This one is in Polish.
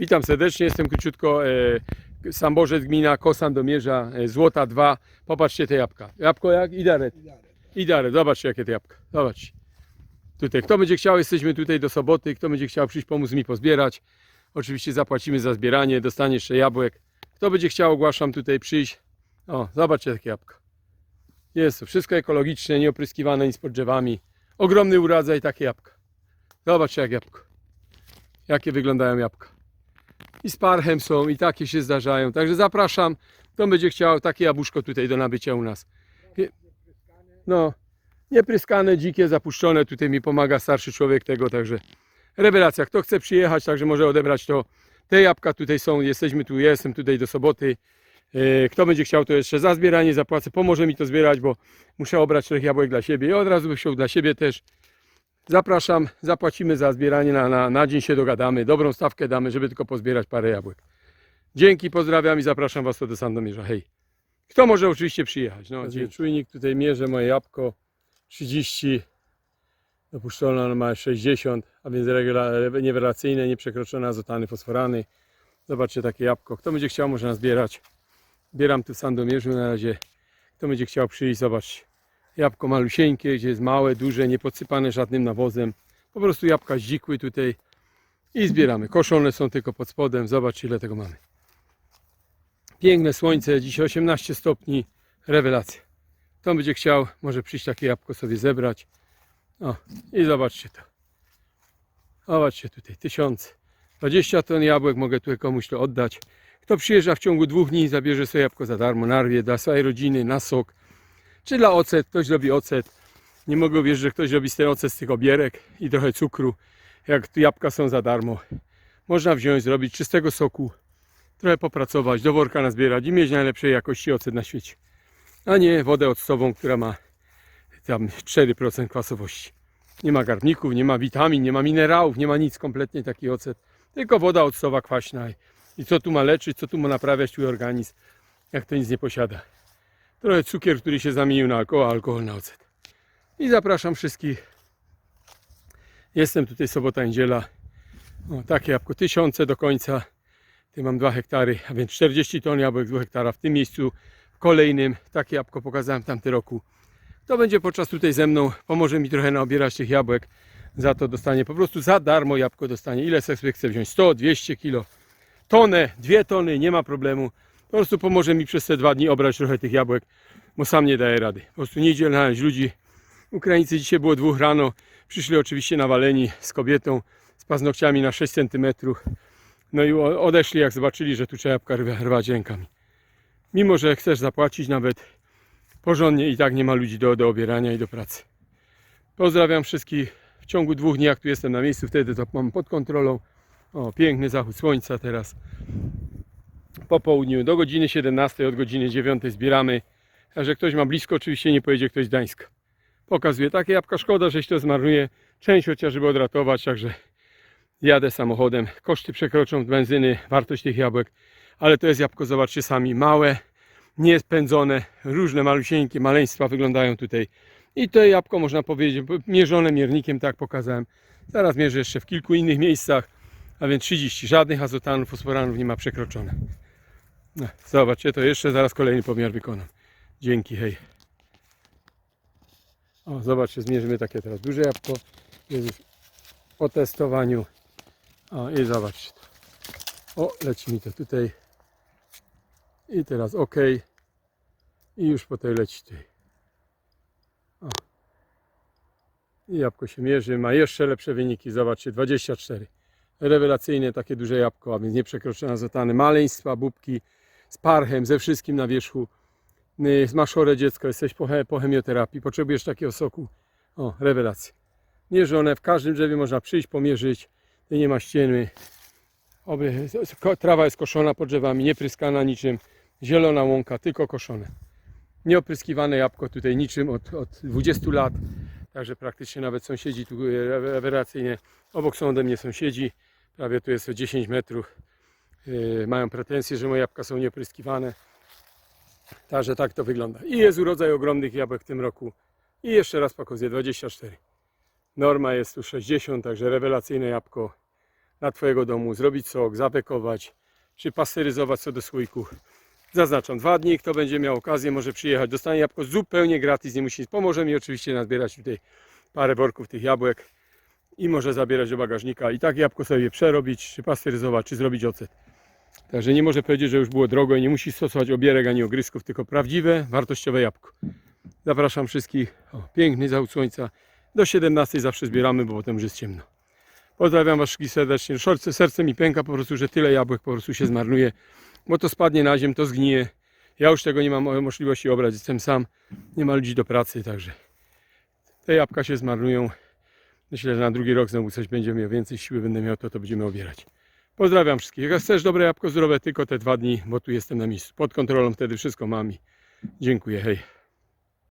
Witam serdecznie, jestem króciutko. E, Sam Bożec, gmina Kosan do Mierza, e, Złota 2. Popatrzcie te jabłka. Jabłko jak? Idaret. Idaret, zobaczcie jakie te jabłka. Zobacz. Tutaj, kto będzie chciał, jesteśmy tutaj do soboty. Kto będzie chciał przyjść, pomóc mi pozbierać. Oczywiście zapłacimy za zbieranie, dostanie jeszcze jabłek. Kto będzie chciał, ogłaszam tutaj przyjść. O, zobaczcie takie jabłka. Jest wszystko ekologiczne, nieopryskiwane nic pod drzewami. Ogromny urodzaj takie jabłka. Zobaczcie jak jabłko. Jakie wyglądają jabłka. I z parchem są, i takie się zdarzają. Także zapraszam, kto będzie chciał takie jabłuszko tutaj do nabycia u nas. No, niepryskane, dzikie, zapuszczone. Tutaj mi pomaga starszy człowiek tego, także rewelacja. Kto chce przyjechać, także może odebrać to. Te jabłka tutaj są, jesteśmy tu, jestem tutaj do soboty. E, Kto będzie chciał, to jeszcze za zbieranie zapłacę. Pomoże mi to zbierać, bo muszę obrać tych jabłek dla siebie i od razu chciał dla siebie też. Zapraszam, zapłacimy za zbieranie, na, na, na dzień się dogadamy, dobrą stawkę damy, żeby tylko pozbierać parę jabłek. Dzięki, pozdrawiam i zapraszam Was do Sandomierza. Hej. Kto może oczywiście przyjechać? No, Dzięki. czujnik tutaj mierzę moje jabłko 30, dopuszczone ono ma 60, a więc niewelacyjne, nieprzekroczone azotany, fosforany. Zobaczcie takie jabłko. Kto będzie chciał, można zbierać. Zbieram tu w Sandomierzu na razie. Kto będzie chciał przyjść, zobaczcie. Jabłko malusieńkie, gdzie jest małe, duże, nie podsypane żadnym nawozem. Po prostu jabłka zdzikły tutaj i zbieramy. Koszone są tylko pod spodem. Zobaczcie ile tego mamy. Piękne słońce, dzisiaj 18 stopni. Rewelacja. Kto będzie chciał, może przyjść takie jabłko sobie zebrać. O, i zobaczcie to. Zobaczcie tutaj, tysiąc. 20 ton jabłek mogę tutaj komuś to oddać. Kto przyjeżdża w ciągu dwóch dni, zabierze sobie jabłko za darmo, narwie dla swojej rodziny, na sok. Czy dla ocet, ktoś robi ocet. Nie mogę wierzyć, że ktoś robi z ten ocet z tych obierek i trochę cukru. Jak jabłka są za darmo. Można wziąć, zrobić czystego soku, trochę popracować, do worka nazbierać i mieć najlepszej jakości ocet na świecie. A nie wodę octową, która ma tam 4% kwasowości. Nie ma garbników, nie ma witamin, nie ma minerałów, nie ma nic kompletnie taki ocet. Tylko woda octowa kwaśna. I co tu ma leczyć, co tu ma naprawiać twój organizm, jak to nic nie posiada. Trochę cukier, który się zamienił na alkohol, alkohol na ocet. I zapraszam wszystkich. Jestem tutaj sobota, niedziela. O, takie jabłko, tysiące do końca. Tu mam 2 hektary, a więc 40 ton jabłek z 2 hektara. W tym miejscu, w kolejnym, takie jabłko pokazałem w tamtym roku. Kto będzie podczas tutaj ze mną, pomoże mi trochę naobierać tych jabłek. Za to dostanie po prostu za darmo jabłko dostanie. Ile sobie chce wziąć? 100, 200 kilo. Tonę, dwie tony, nie ma problemu. Po prostu pomoże mi przez te dwa dni obrać trochę tych jabłek, bo sam nie daję rady. Po prostu nie idzie ludzi. Ukraińcy dzisiaj było dwóch rano. Przyszli oczywiście nawaleni z kobietą z paznokciami na 6 cm. No i odeszli jak zobaczyli, że tu trzeba jabłka rwa- rwać rękami. Mimo, że chcesz zapłacić nawet porządnie i tak nie ma ludzi do, do obierania i do pracy. Pozdrawiam wszystkich w ciągu dwóch dni, jak tu jestem na miejscu, wtedy to mam pod kontrolą. O, piękny zachód słońca teraz. Po południu do godziny 17, od godziny 9 zbieramy. Także ktoś ma blisko, oczywiście nie pojedzie ktoś z Gdańska. Pokazuję takie jabłka, szkoda, że się to zmarnuje. Część chociaż, żeby odratować, także jadę samochodem. Koszty przekroczą benzyny, wartość tych jabłek. Ale to jest jabłko, zobaczcie sami, małe, niespędzone, różne malusieńkie maleństwa wyglądają tutaj. I to jabłko można powiedzieć, mierzone miernikiem, tak pokazałem. Zaraz mierzę jeszcze w kilku innych miejscach, a więc 30. Żadnych azotanów, fosforanów nie ma przekroczone. No, zobaczcie, to jeszcze zaraz kolejny pomiar wykonam. Dzięki, hej. O, zobaczcie, zmierzymy takie teraz duże jabłko. Jest już po testowaniu. O, i zobaczcie. O, leci mi to tutaj. I teraz OK. I już po tej leci tutaj. O. I jabłko się mierzy, ma jeszcze lepsze wyniki. Zobaczcie, 24. Rewelacyjne takie duże jabłko, a więc nieprzekroczone azotany. Maleństwa, bubki z parchem, ze wszystkim na wierzchu. Yy, Masz chore dziecko, jesteś po, po chemioterapii, potrzebujesz takiego soku. O, rewelacja. Mierzone, w każdym drzewie można przyjść, pomierzyć. Nie ma ściemy. Oby, trawa jest koszona pod drzewami, nie pryskana niczym. Zielona łąka, tylko koszone. Nieopryskiwane jabłko tutaj niczym od, od 20 lat. Także praktycznie nawet sąsiedzi tu e, rewelacyjnie. Obok są ode mnie sąsiedzi. Prawie tu jest o 10 metrów. Yy, mają pretensje, że moje jabłka są nieopryskiwane. Także tak to wygląda. I jest urodzaj ogromnych jabłek w tym roku. I jeszcze raz pokazuję 24. Norma jest tu 60, także rewelacyjne jabłko. na Twojego domu, zrobić sok, zapekować, czy pasteryzować co do słoiku. Zaznaczam, dwa dni, kto będzie miał okazję, może przyjechać, dostanie jabłko zupełnie gratis, nie musi. Pomoże mi oczywiście nazbierać tutaj parę worków tych jabłek i może zabierać do bagażnika i tak jabłko sobie przerobić, czy pasteryzować, czy zrobić ocet. Także nie może powiedzieć, że już było drogo i nie musi stosować obierek ani ogrysków, tylko prawdziwe, wartościowe jabłko. Zapraszam wszystkich. O, piękny zachód słońca. Do 17 zawsze zbieramy, bo potem już jest ciemno. Pozdrawiam Was wszystkich serdecznie. Serce, serce mi pęka po prostu, że tyle jabłek po prostu się zmarnuje, bo to spadnie na ziemię, to zgnije. Ja już tego nie mam możliwości obrać, jestem sam, nie ma ludzi do pracy, także te jabłka się zmarnują. Myślę, że na drugi rok znowu coś będzie miał więcej siły, będę miał to, to będziemy obierać. Pozdrawiam wszystkich. Jak chcesz dobre jabłko zdrowe, tylko te dwa dni, bo tu jestem na miejscu. Pod kontrolą wtedy wszystko mam i dziękuję. Hej.